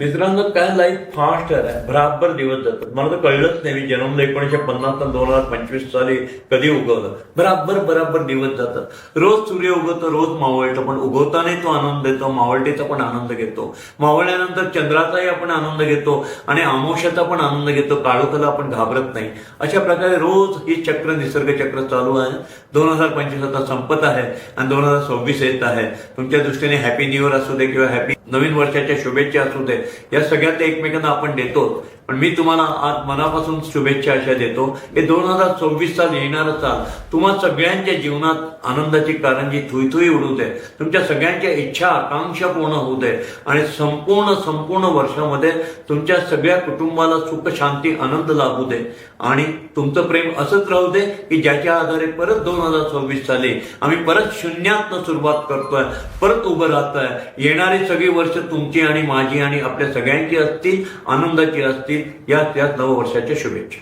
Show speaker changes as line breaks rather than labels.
मित्रांनो काय life fast आहे. बराबर दिवस जातात. मला तर कळलंच नाही. मी जन्मलं एकोणीशे पन्नास दोन हजार पंचवीस साली कधी उगवलं. बराबर बराबर दिवस जातात. रोज सूर्य उगवतो रोज मावळतो पण उगवतानाही तो आनंद देतो मावळटीचा पण आनंद घेतो. मावळल्यानंतर चंद्राचाही आपण आनंद घेतो आणि आमोशाचा पण आनंद घेतो. काळोखाला आपण घाबरत नाही. अशा प्रकारे रोज ही चक्र निसर्ग चक्र चालू आहे. दोन हजार पंचवीस आता संपत आहे आणि दोन हजार सव्वीस येत आहे. तुमच्या दृष्टीने हॅपी न्यू इयर असू दे किंवा हॅपी नवीन वर्षाच्या शुभेच्छा असू दे. या सगळ्या एकमेकांना आपण देतो पण मी तुम्हाला आज मनापासून शुभेच्छा अशा देतो हे दोन हजार चोवीस साल येणार साल तुम्हा सगळ्यांच्या जीवनात आनंदाची कारंजी थुईथुई उडू दे. तुमच्या सगळ्यांच्या इच्छा आकांक्षा पूर्ण होऊ दे. आणि संपूर्ण संपूर्ण वर्षामध्ये तुमच्या सगळ्या कुटुंबाला सुख शांती आनंद लाभू दे. आणि तुमचं प्रेम असंच राहू दे की ज्याच्या आधारे परत दोन हजार सव्वीस साली आम्ही परत शून्यातनं सुरुवात करतोय परत उभं राहतोय. येणारी सगळी वर्ष तुमची आणि माझी आणि आपल्या सगळ्यांची असतील आनंदाची असतील. या त्याच नववर्षाच्या शुभेच्छा.